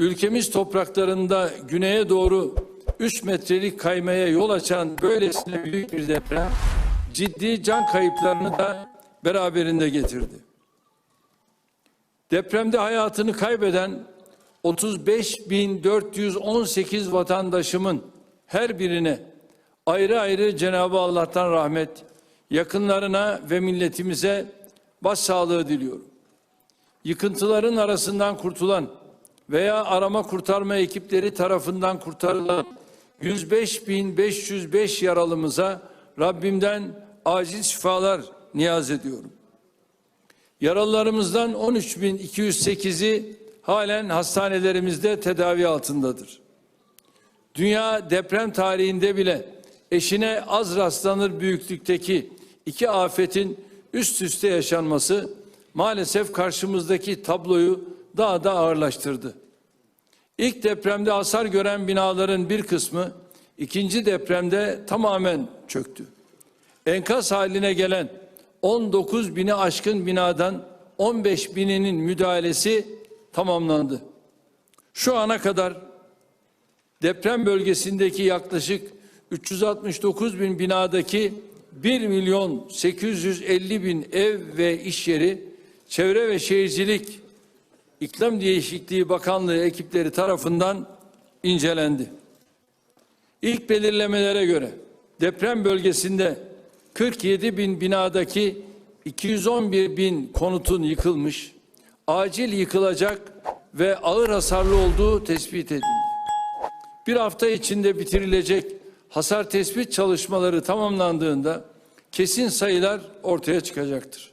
ülkemiz topraklarında güneye doğru 3 metrelik kaymaya yol açan böylesine büyük bir deprem ciddi can kayıplarını da beraberinde getirdi. Depremde hayatını kaybeden 35.418 vatandaşımın her birine ayrı ayrı Cenab-ı Allah'tan rahmet, yakınlarına ve milletimize başsağlığı diliyorum. Yıkıntıların arasından kurtulan veya arama kurtarma ekipleri tarafından kurtarılan 105.505 yaralımıza Rabbimden acil şifalar niyaz ediyorum. Yaralılarımızdan 13.208'i halen hastanelerimizde tedavi altındadır. Dünya deprem tarihinde bile eşine az rastlanır büyüklükteki iki afetin üst üste yaşanması maalesef karşımızdaki tabloyu daha da ağırlaştırdı. İlk depremde hasar gören binaların bir kısmı ikinci depremde tamamen çöktü. Enkaz haline gelen 19 bini aşkın binadan 15 bininin müdahalesi tamamlandı. Şu ana kadar deprem bölgesindeki yaklaşık 369 bin binadaki 1 milyon 850 bin ev ve iş yeri Çevre ve Şehircilik İklim Değişikliği Bakanlığı ekipleri tarafından incelendi. İlk belirlemelere göre deprem bölgesinde 47 bin binadaki 211 bin konutun yıkılmış, acil yıkılacak ve ağır hasarlı olduğu tespit edildi. Bir hafta içinde bitirilecek hasar tespit çalışmaları tamamlandığında kesin sayılar ortaya çıkacaktır.